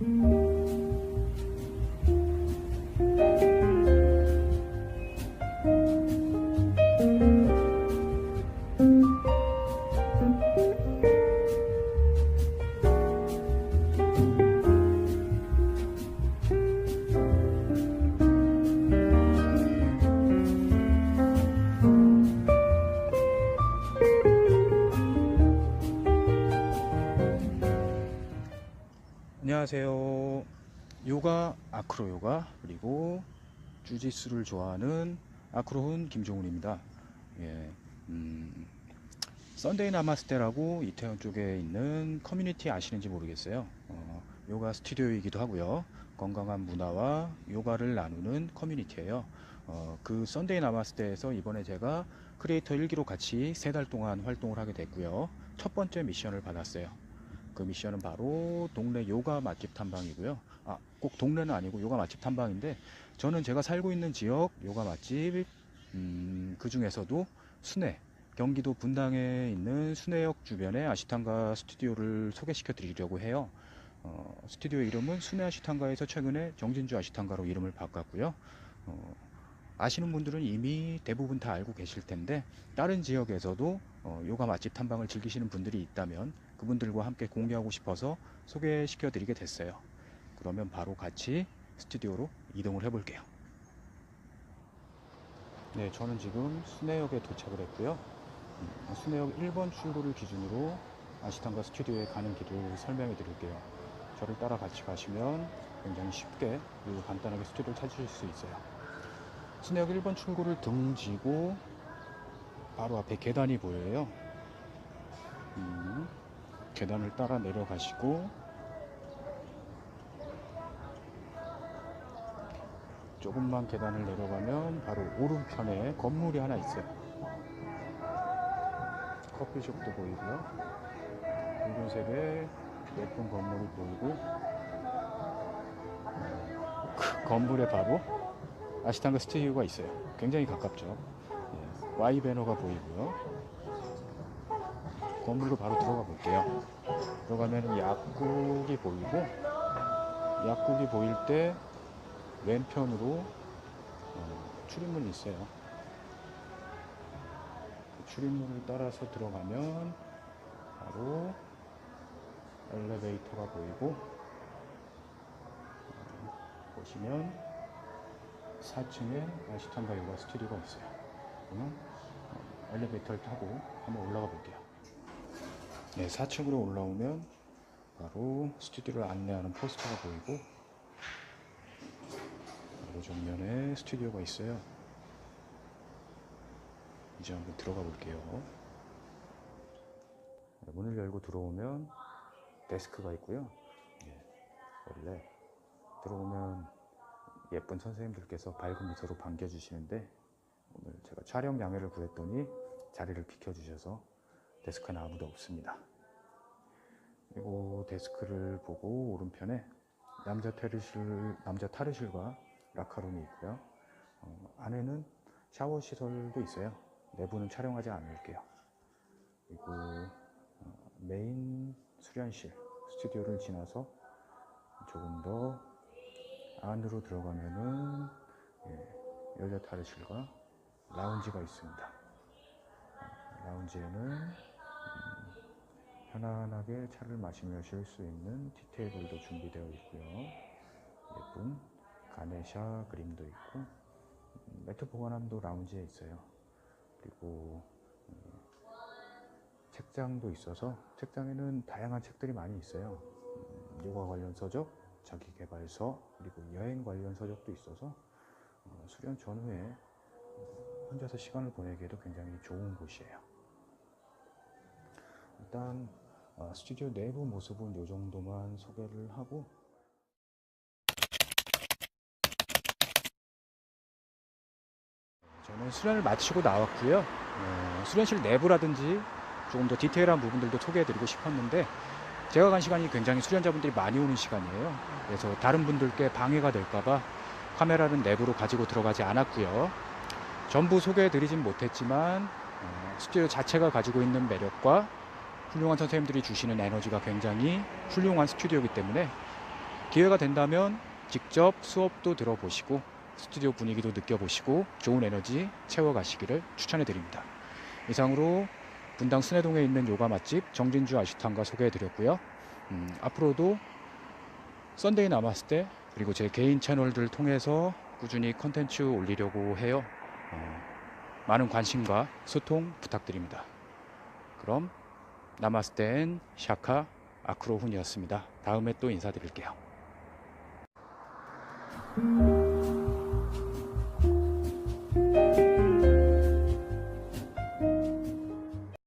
Mm-hmm. 안녕하세요. 요가 아크로 요가 그리고 주짓수를 좋아하는 아크로훈 김종훈입니다. 예, 음, 썬데이 나마스테라고 이태원 쪽에 있는 커뮤니티 아시는지 모르겠어요. 어, 요가 스튜디오이기도 하고요. 건강한 문화와 요가를 나누는 커뮤니티예요. 어, 그 썬데이 나마스테에서 이번에 제가 크리에이터 1기로 같이 세 달 동안 활동을 하게 됐고요. 첫 번째 미션을 받았어요. 그 미션은 바로 동네 요가 맛집 탐방이고요. 아, 꼭 동네는 아니고 요가 맛집 탐방인데 저는 제가 살고 있는 지역 요가 맛집 음, 그 중에서도 순회 경기도 분당에 있는 순회역 주변에 아시탄가 스튜디오를 소개시켜 드리려고 해요. 어, 스튜디오 이름은 순회 아시탄가에서 최근에 정진주 아시탄가로 이름을 바꿨고요. 어, 아시는 분들은 이미 대부분 다 알고 계실 텐데 다른 지역에서도 어, 요가 맛집 탐방을 즐기시는 분들이 있다면 그분들과 함께 공유하고 싶어서 소개시켜 드리게 됐어요. 그러면 바로 같이 스튜디오로 이동을 해 볼게요. 네, 저는 지금 순회역에 도착을 했고요. 음, 순회역 1번 출구를 기준으로 아시탄가 스튜디오에 가는 길을 설명해 드릴게요. 저를 따라 같이 가시면 굉장히 쉽게 그리고 간단하게 스튜디오를 찾으실 수 있어요. 순회역 1번 출구를 등지고 바로 앞에 계단이 보여요. 음, 계단을 따라 내려가시고 조금만 계단을 내려가면 바로 오른편에 건물이 하나 있어요. 커피숍도 보이고요. 붉은색의 예쁜 건물이 보이고 그 건물에 바로 아시탄가 스튜디오가 있어요. 굉장히 가깝죠. 예, Y 배너가 보이고요. 건물로 바로 들어가 볼게요. 들어가면 약국이 보이고 약국이 보일 때 왼편으로 어, 출입문이 있어요. 그 출입문을 따라서 들어가면 바로 엘리베이터가 보이고 어, 보시면 4층에 아시탄가 요가 스튜디오가 있어요. 그러면 어, 엘리베이터를 타고 한번 올라가 볼게요. 네, 4층으로 올라오면 바로 스튜디오를 안내하는 포스터가 보이고 바로 정면에 스튜디오가 있어요. 이제 한번 들어가 볼게요. 네, 문을 열고 들어오면 데스크가 있고요. 예, 원래 들어오면 예쁜 선생님들께서 밝은 미소로 반겨주시는데 오늘 제가 촬영 양해를 구했더니 자리를 비켜주셔서 데스크는 아무도 없습니다. 그리고 데스크를 보고 오른편에 남자 탈의실, 남자 탈의실과 라카룸이 있고요. 어, 안에는 샤워 시설도 있어요. 내부는 촬영하지 않을게요. 그리고 어, 메인 수련실 스튜디오를 지나서 조금 더 안으로 들어가면은 예, 여자 탈의실과 라운지가 있습니다. 어, 라운지에는 음, 편안하게 차를 마시며 쉴 수 있는 티테이블도 준비되어 있고요. 예쁜 가네샤 그림도 있고 음, 매트 보관함도 라운지에 있어요. 그리고 음, 책장도 있어서 책장에는 다양한 책들이 많이 있어요. 음, 요가 관련 서적, 자기 개발서, 그리고 여행 관련 서적도 있어서 어, 수련 전후에 어, 혼자서 시간을 보내기에도 굉장히 좋은 곳이에요. 일단 어, 스튜디오 내부 모습은 이 정도만 소개를 하고 저는 수련을 마치고 나왔고요. 어, 수련실 내부라든지 조금 더 디테일한 부분들도 소개해드리고 싶었는데 제가 간 시간이 굉장히 수련자분들이 많이 오는 시간이에요. 그래서 다른 분들께 방해가 될까봐 카메라는 내부로 가지고 들어가지 않았고요. 전부 소개해드리진 못했지만 어, 스튜디오 자체가 가지고 있는 매력과 훌륭한 선생님들이 주시는 에너지가 굉장히 훌륭한 스튜디오이기 때문에 기회가 된다면 직접 수업도 들어보시고 스튜디오 분위기도 느껴보시고 좋은 에너지 채워가시기를 추천해 드립니다. 이상으로 분당 순회동에 있는 요가 맛집 정진주 아시탄가 소개해 드렸고요. 음, 앞으로도 썬데이 나마스테 그리고 제 개인 채널들 통해서 꾸준히 컨텐츠 올리려고 해요. 어, 많은 관심과 소통 부탁드립니다. 그럼 나마스테엔 샤카 아크로훈이었습니다. 다음에 또 인사드릴게요.